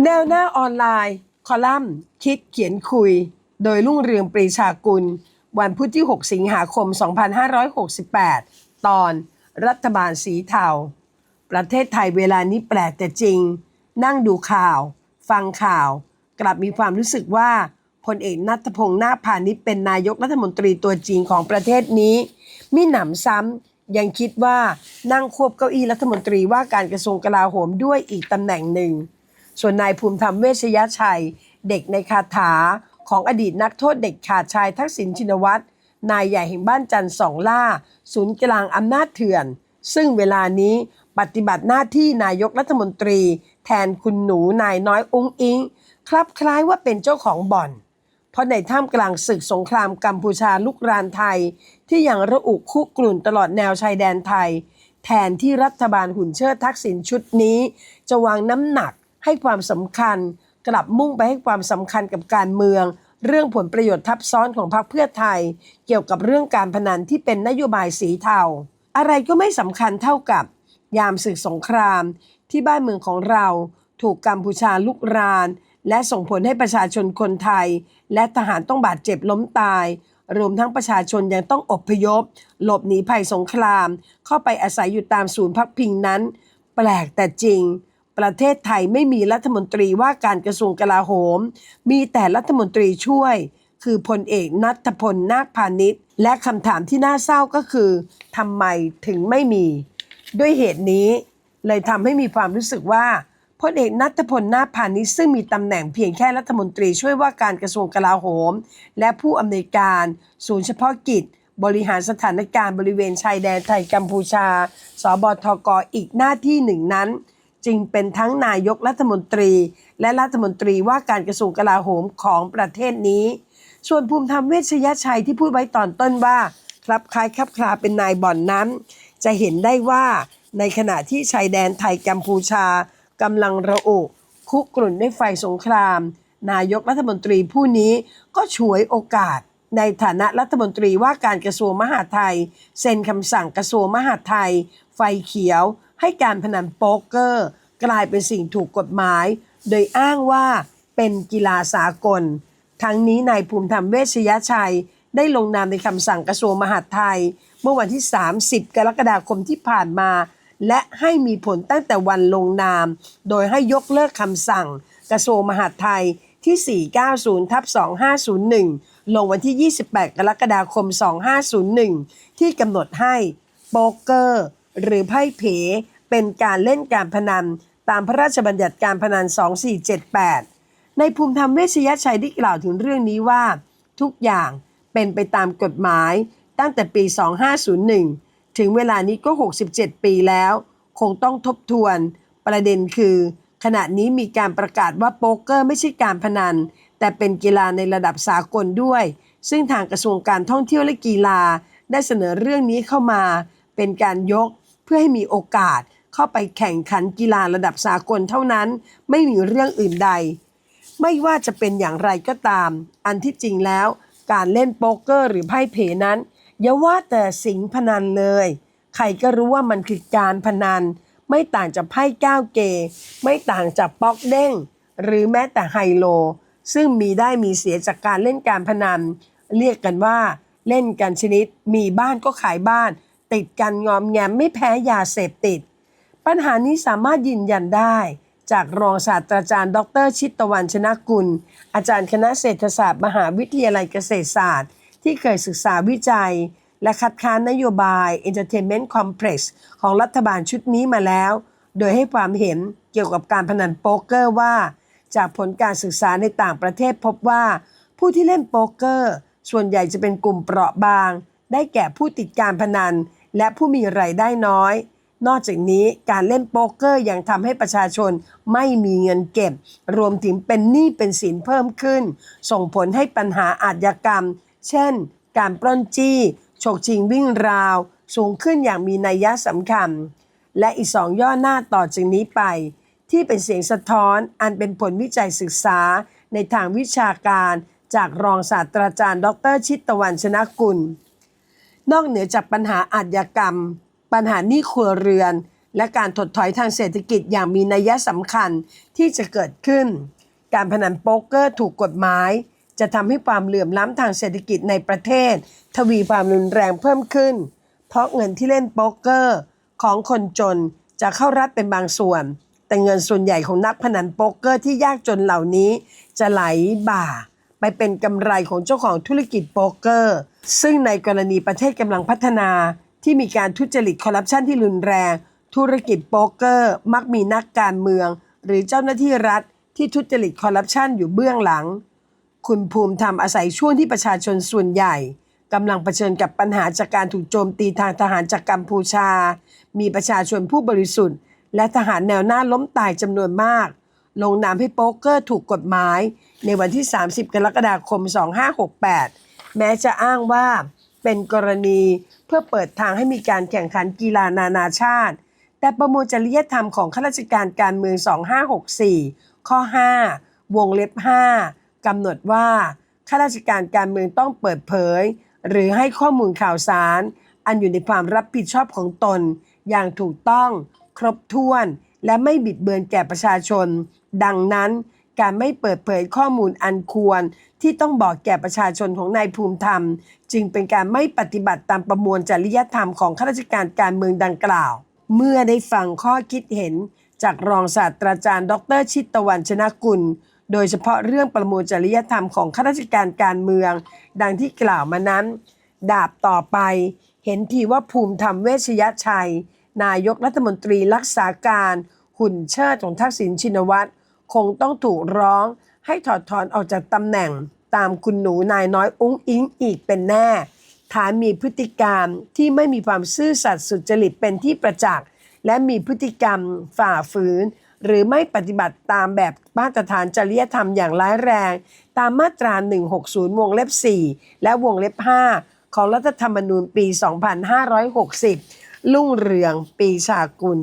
แนวหน้าออนไลน์ คอลัมน์ คิดเขียนคุย โดยรุ่งเรืองปรีชากุล วันพุธที่ 6 สิงหาคม 2568 ตอนรัฐบาลสีเทา ประเทศไทยเวลานี้แปลกแต่จริง นั่งดูข่าว ฟังข่าว กลับมีความรู้สึกว่าพลเอกนัทพงษ์นาพาณิชย์เป็นนายกรัฐมนตรีตัวจริงของประเทศนี้ มิหนำซ้ำยังคิดว่านั่งควบเก้าอี้รัฐมนตรีว่าการกระทรวงกลาโหมด้วยอีกตำแหน่งหนึ่ง ส่วนนายภูมิธรรมเวชยชัย เด็กในคาถาของอดีตนักโทษเด็กขาดชายทักษิณชินวัตรนายใหญ่แห่งบ้านจันทร์สองล่า ศูนย์กลางอำนาจเถื่อน ซึ่งเวลานี้ปฏิบัติหน้าที่นายกรัฐมนตรี แทนคุณหนูนายน้อยองค์อิงคลับคล้ายว่าเป็นเจ้าของบ่อน เพราะในท่ามกลางศึกสงครามกัมพูชาลุกรานไทย ที่ยังระอุคุกรุ่นตลอดแนวชายแดนไทย แทนที่รัฐบาลหุ่นเชิดทักษิณชุดนี้ จะวางน้ำหนัก ให้ความสำคัญ กลับมุ่งไปให้ความสำคัญกับการเมือง เรื่องผลประโยชน์ทับซ้อนของพรรคเพื่อไทย เกี่ยวกับเรื่องการพนันที่เป็นนโยบายสีเทาอะไรก็ไม่สำคัญเท่ากับ ยามศึกสงคราม ที่บ้านเมืองของเราถูกกัมพูชาลุกราน และส่งผลให้ประชาชนคนไทย และทหารต้องบาดเจ็บล้มตายรวมทั้งประชาชนยังต้องอพยพ หลบหนีภัยสงคราม เข้าไปอาศัยอยู่ตามศูนย์พักพิงนั้น แปลกแต่จริง ประเทศไทยไม่มีรัฐมนตรีว่าการกระทรวงกลาโหม มีแต่รัฐมนตรีช่วย คือพลเอกนัทพลนาคพาณิชย์ และคำถามที่น่าเศร้าก็คือทำไมถึงไม่มี ด้วยเหตุนี้ เลยทำให้มีความรู้สึกว่าพลเอกนัทพลนาพาณิชย์ซึ่งมีตำแหน่งเพียงแค่รัฐมนตรีช่วยว่าการกระทรวงกลาโหม และผู้อำนวยการศูนย์เฉพาะกิจ บริหารสถานการณ์บริเวณชายแดนไทยกัมพูชา สบทกอีกหน้าที่หนึ่งนั้น จึงเป็นทั้งนายกรัฐมนตรี และรัฐมนตรีว่าการกระทรวงกลาโหมของประเทศนี้ ส่วนภูมิธรรมเวชยชัยที่พูดไว้ตอนต้นว่าคลับคล้ายคลับคลาเป็นนายบ่อนนั้น จะเห็นได้ว่าในขณะที่ชายแดนไทยกัมพูชากำลังระอุคุกรุ่นด้วยไฟสงคราม นายกรัฐมนตรีผู้นี้ก็ฉวยโอกาส ในฐานะรัฐมนตรีว่าการกระทรวงมหาดไทย เซ็นคำสั่งกระทรวงมหาดไทย ไฟเขียว ให้การพนันโป๊กเกอร์ กลายเป็นสิ่งถูกกฎหมาย โดยอ้างว่าเป็นกีฬาสากล ทั้งนี้นายภูมิธรรมเวชยชัย ได้ลงนามในคำสั่งกระทรวงมหาดไทย เมื่อวันที่ 30 กรกฎาคมที่ผ่านมา และให้มีผลตั้งแต่วันลงนาม โดยให้ยกเลิกคำสั่ง กระทรวงมหาดไทยที่ 490ทับ2501 ลงวันที่ 28 กรกฎาคม 2501 ที่กำหนดให้โป๊กเกอร์ หรือไพ่เผ เป็นการเล่นการพนัน ตามพระราชบัญญัติการพนัน 2478 ในภูมิธรรมเวชยชัยได้กล่าวถึงเรื่องนี้ว่า ทุกอย่างเป็นไปตามกฎหมายตั้งแต่ปี 2501 ถึงเวลานี้ก็ 67 ปีแล้ว คงต้องทบทวน ประเด็นคือ ขณะนี้มีการประกาศว่าโป๊กเกอร์ไม่ใช่การพนัน แต่เป็นกีฬาในระดับสากลด้วย ซึ่งทางกระทรวงการท่องเที่ยวและกีฬาได้เสนอเรื่องนี้เข้ามา เป็นการยกเพื่อให้มีโอกาส เข้าไปแข่งขันกีฬาระดับสากลเท่านั้น ไม่มีเรื่องอื่นใด ไม่ว่าจะเป็นอย่างไรก็ตาม อันที่จริงแล้วการเล่นโป๊กเกอร์หรือไพ่เพนั้นอย่าว่าแต่สิงพนันเลย ใครก็รู้ว่ามันคือการพนัน ไม่ต่างจากไพ่ก้าวเกย์ไม่ต่างจากป๊อกเด้ง หรือแม้แต่ไฮโล ซึ่งมีได้มีเสียจากการเล่นการพนัน เรียกกันว่า เล่นกันชนิด มีบ้านก็ขายบ้าน ติดกันงอมแงมไม่แพ้ยาเสพติด ปัญหานี้สามารถยืนยันได้ จากรองศาสตราจารย์ ดร ชิตตะวันชนะกุล อาจารย์คณะเศรษฐศาสตร์ มหาวิทยาลัยเกษตรศาสตร์ ที่เคยศึกษาวิจัย และคัดค้านนโยบาย Entertainment Complex ของรัฐบาลชุดนี้มาแล้ว โดยให้ความเห็นเกี่ยวกับการพนันโป๊กเกอร์ว่า จากผลการศึกษาในต่างประเทศพบว่า ผู้ที่เล่นโป๊กเกอร์ ส่วนใหญ่จะเป็นกลุ่มเปราะบาง ได้แก่ผู้ติดการพนัน และผู้มีรายได้น้อย นอกจากนี้การเล่นโป๊กเกอร์ยังทำให้ประชาชนไม่มีเงินเก็บ รวมถึงเป็นหนี้เป็นสินเพิ่มขึ้น ส่งผลให้ปัญหาอาชญากรรม เช่น การปล้นจี้ฉกชิงวิ่งราว สูงขึ้นอย่างมีนัยยะสำคัญ และอีกสองย่อหน้าต่อจากนี้ไป ที่เป็นเสียงสะท้อนอันเป็นผลวิจัยศึกษาในทางวิชาการจากรองศาสตราจารย์ ดร ชิตตะวันชนะกุล นอกเหนือจากปัญหาอาชญากรรม ปัญหาหนี้ครัวเรือน และการถดถอยทางเศรษฐกิจอย่างมีนัยสำคัญที่จะเกิดขึ้น การพนันโป๊กเกอร์ถูกกฎหมาย จะทำให้ความเหลื่อมล้ำทางเศรษฐกิจในประเทศ ทวีความรุนแรงเพิ่มขึ้น เพราะเงินที่เล่นโป๊กเกอร์ของคนจนจะเข้ารัฐเป็นบางส่วน แต่เงินส่วนใหญ่ของนักพนันโป๊กเกอร์ที่ยากจนเหล่านี้ จะไหลบ่า ไปเป็นกำไรของเจ้าของธุรกิจโป๊กเกอร์ ซึ่งในกรณีประเทศกำลังพัฒนา ที่มีการทุจริตคอร์รัปชันที่รุนแรง ธุรกิจโป๊กเกอร์ มักมีนักการเมือง หรือเจ้าหน้าที่รัฐที่ทุจริตคอร์รัปชันอยู่เบื้องหลัง คุณภูมิธรรมอาศัยช่วงที่ประชาชนส่วนใหญ่กำลังเผชิญกับปัญหาจากการถูกโจมตีทางทหารจากกัมพูชา มีประชาชนผู้บริสุทธิ์ และทหารแนวหน้าล้มตายจำนวนมาก ลงนามให้โป๊กเกอร์ถูกกฎหมาย ในวันที่ 30 กรกฎาคม 2568 แม้จะอ้างว่า เป็นกรณีเพื่อเปิดทางให้มีการแข่งขันกีฬานานาชาติ แต่ประมวลจริยธรรมของข้าราชการการเมือง 2564 ข้อ 5 วงเล็บ 5กำหนดว่าข้าราชการการเมืองต้องเปิดเผย หรือให้ข้อมูลข่าวสาร อันอยู่ในความรับผิดชอบของตน อย่างถูกต้อง ครบถ้วน และไม่บิดเบือนแก่ประชาชน ดังนั้น การไม่เปิดเผยข้อมูลอันควร ที่ต้องบอกแก่ประชาชนของนายภูมิธรรม จึงเป็นการไม่ปฏิบัติตามประมวลจริยธรรมของข้าราชการการเมืองดังกล่าว เมื่อได้ฟังข้อคิดเห็น จากรองศาสตราจารย์ ดร ชิตตะวันชนะกุล โดยเฉพาะเรื่องประมวลจริยธรรมของข้าราชการการเมือง ดังที่กล่าวมานั้น ดาบต่อไป เห็นทีว่าภูมิธรรมเวชยชัย นายกรัฐมนตรีรักษาการ หุ่นเชิดของทักษิณชินวัตร คงต้องถูกร้องให้ถอดถอนออกจากตำแหน่งตามคุณหนูนายน้อยอุ้งอิงอีกเป็นแน่ ฐานมีพฤติกรรมที่ไม่มีความซื่อสัตย์สุจริตเป็นที่ประจักษ์และมีพฤติกรรมฝ่าฝืน หรือไม่ปฏิบัติตามแบบมาตรฐานจริยธรรมอย่างร้ายแรง ตามมาตรา 160 วงเล็บ 4 และวงเล็บ 5 ของรัฐธรรมนูญปี 2560 ลุ่งเรืองปีชากุล